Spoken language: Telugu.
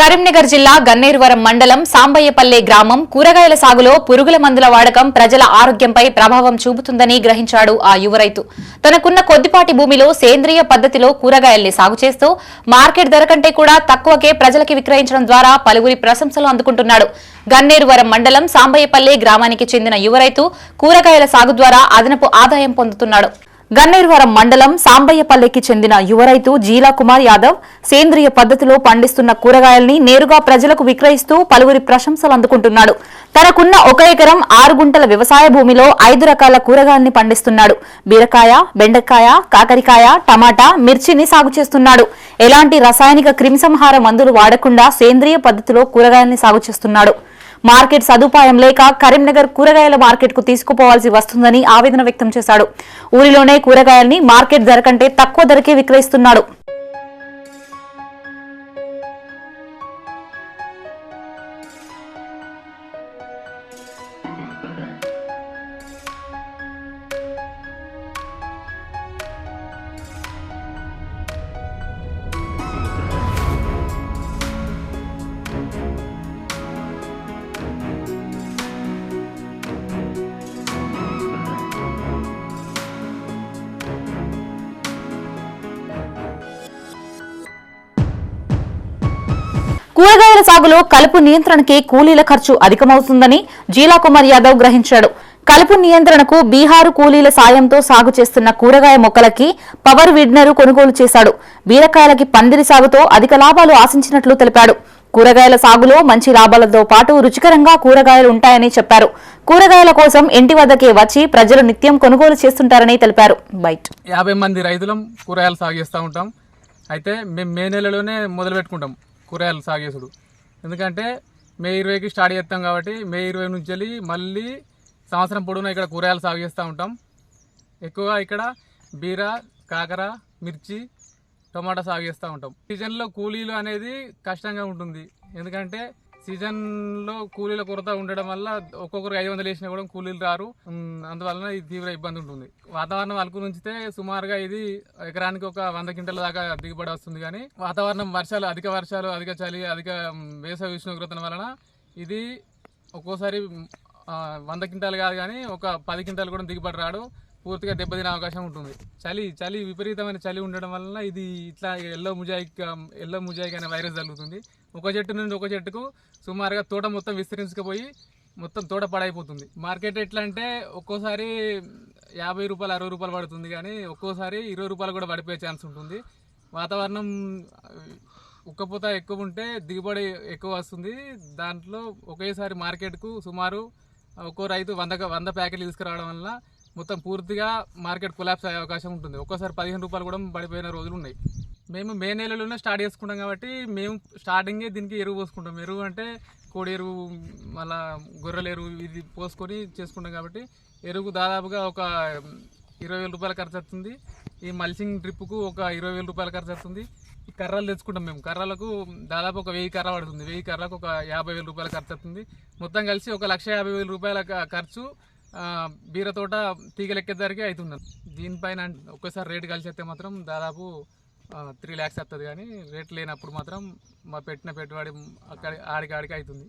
కరీంనగర్ జిల్లా గన్నేరువరం మండలం సాంబయ్యపల్లె గ్రామం కూరగాయల సాగులో పురుగుల మందుల వాడకం ప్రజల ఆరోగ్యంపై ప్రభావం చూపుతుందని గ్రహించాడు ఆ యువరైతు తనకున్న కొద్దిపాటి భూమిలో సేంద్రియ పద్ధతిలో కూరగాయల్ని సాగు చేస్తూ మార్కెట్ ధర కంటే కూడా తక్కువకే ప్రజలకి విక్రయించడం ద్వారా పలువురి ప్రశంసలు అందుకుంటున్నాడు. గన్నేరువరం మండలం సాంబయ్యపల్లె గ్రామానికి చెందిన యువ రైతు కూరగాయల సాగు ద్వారా అదనపు ఆదాయం పొందుతున్నాడు. గన్నేరువరం మండలం సాంబయ్యపల్లెకి చెందిన యువ రైతు జీలా కుమార్ యాదవ్ సేంద్రియ పద్ధతిలో పండిస్తున్న కూరగాయల్ని నేరుగా ప్రజలకు విక్రయిస్తూ పలువురి ప్రశంసలు అందుకుంటున్నాడు. తనకున్న ఒక ఎకరం ఆరు గుంటల వ్యవసాయ భూమిలో ఐదు రకాల కూరగాయల్ని పండిస్తున్నాడు. బీరకాయ బెండకాయ కాకరికాయ టమాటా మిర్చిని సాగు చేస్తున్నాడు. ఎలాంటి రసాయనిక క్రిమిసంహార మందులు వాడకుండా సేంద్రియ పద్ధతిలో కూరగాయల్ని సాగు చేస్తున్నాడు. మార్కెట్ సదుపాయం లేక కరీంనగర్ కూరగాయల మార్కెట్కు తీసుకుపోవాల్సి వస్తుందని ఆవేదన వ్యక్తం చేశాడు. ఊరిలోనే కూరగాయల్ని మార్కెట్ ధర కంటే తక్కువ ధరకే విక్రయిస్తున్నాడు. కూరగాయల సాగులో కలుపు నియంత్రణకి కూలీల ఖర్చు అధికమవుతుందని జీలా కుమార్ యాదవ్ గ్రహించాడు. కలుపు నియంత్రణకు బీహారు కూలీల సాయంతో సాగు చేస్తున్న కూరగాయ మొక్కలకి పవర్ విడ్నరు కొనుగోలు చేశాడు. బీరకాయలకి పందిరి సాగుతో అధిక లాభాలు ఆశించినట్లు తెలిపాడు. కూరగాయల సాగులో మంచి లాభాలతో పాటు రుచికరంగా కూరగాయలు ఉంటాయని చెప్పారు. కూరగాయల కోసం ఇంటి వద్దకే వచ్చి ప్రజలు నిత్యం కొనుగోలు చేస్తుంటారని తెలిపారు. బైట్. యాభై మంది రైతులం కూరగాయలు సాగు చేస్తూ ఉంటాం. అయితే మేము మే నెలలోనే మొదలు పెట్టుకుంటాం కూరగాయలు సాగేసుడు. ఎందుకంటే మే ఇరవైకి స్టార్ట్ చేస్తాం కాబట్టి మే ఇరవై నుంచి వెళ్ళి మళ్ళీ సంవత్సరం పొడవునా ఇక్కడ కూరగాయలు సాగు చేస్తూ ఉంటాం. ఎక్కువగా ఇక్కడ బీర కాకర మిర్చి టమాటా సాగు చేస్తూ ఉంటాం. సీజన్లో కూలీలు అనేది కష్టంగా ఉంటుంది. ఎందుకంటే సీజన్లో కూలీల కొరత ఉండడం వల్ల ఒక్కొక్కరికి ఐదు వందలు వేసినా కూడా కూలీలు రారు. అందువలన ఇది తీవ్ర ఇబ్బంది ఉంటుంది. వాతావరణం అలుకు నుంచితే సుమారుగా ఇది ఎకరానికి ఒక వంద క్వింటల దాకా దిగుబడి వస్తుంది కానీ వాతావరణం వర్షాలు అధిక వర్షాలు అధిక చలి అధిక వేసవి ఉష్ణోగ్రతల వలన ఇది ఒక్కోసారి వంద క్వింటాలు కాదు కానీ ఒక పది క్వింటాలు కూడా దిగుబడి రాడు. పూర్తిగా దెబ్బతినే అవకాశం ఉంటుంది. చలి చలి విపరీతమైన చలి ఉండడం వలన ఇది ఇట్లా ఎల్లో ముజాయిక్ ఎల్లో ముజాయిక్ అనే వైరస్ జరుగుతుంది. ఒక చెట్టు నుండి ఒక చెట్టుకు సుమారుగా తోట మొత్తం విస్తరించకపోయి మొత్తం తోట పడైపోతుంది. మార్కెట్ ఎట్లా అంటే ఒక్కోసారి యాభై రూపాయలు అరవై రూపాయలు పడుతుంది కానీ ఒక్కోసారి ఇరవై రూపాయలు కూడా పడిపోయే ఛాన్స్ ఉంటుంది. వాతావరణం ఉక్కపోత ఎక్కువ ఉంటే దిగుబడి ఎక్కువ వస్తుంది. దాంట్లో ఒకేసారి మార్కెట్కు సుమారు ఒక్కో రైతు వంద వంద ప్యాకెట్లు తీసుకురావడం వల్ల మొత్తం పూర్తిగా మార్కెట్ కొలాప్స్ అయ్యే అవకాశం ఉంటుంది. ఒక్కోసారి పదిహేను రూపాయలు కూడా పడిపోయిన రోజులు ఉన్నాయి. మేము మే నెలలోనే స్టార్ట్ చేసుకుంటాం కాబట్టి మేము స్టార్టింగే దీనికి ఎరువు పోసుకుంటాం. ఎరువు అంటే కోడి ఎరువు మళ్ళా గొర్రెల ఎరువు ఇది పోసుకొని చేసుకుంటాం కాబట్టి ఎరువు దాదాపుగా ఒక ఇరవై వేల రూపాయల ఖర్చు వస్తుంది. ఈ మల్చింగ్ ట్రిప్కు ఒక ఇరవై వేల రూపాయల ఖర్చు వస్తుంది. ఈ కర్రలు తెచ్చుకుంటాం మేము. కర్రలకు దాదాపు ఒక వెయ్యి కర్ర పడుతుంది. వెయ్యి కర్రకు ఒక యాభై వేల రూపాయల ఖర్చు వస్తుంది. మొత్తం కలిసి ఒక లక్ష యాభై వేల రూపాయల ఖర్చు బీరతోట తీగలెక్కేసరికి తోట అవుతుంది దీనిపైన ఒక్కసారి రేటు కలిసేస్తే మాత్రం దాదాపు త్రీ ల్యాక్స్ వస్తుంది కానీ రేట్ లేనప్పుడు మాత్రం మా పెట్టిన పెట్టుబడి అక్కడి ఆడికి ఆడికి అవుతుంది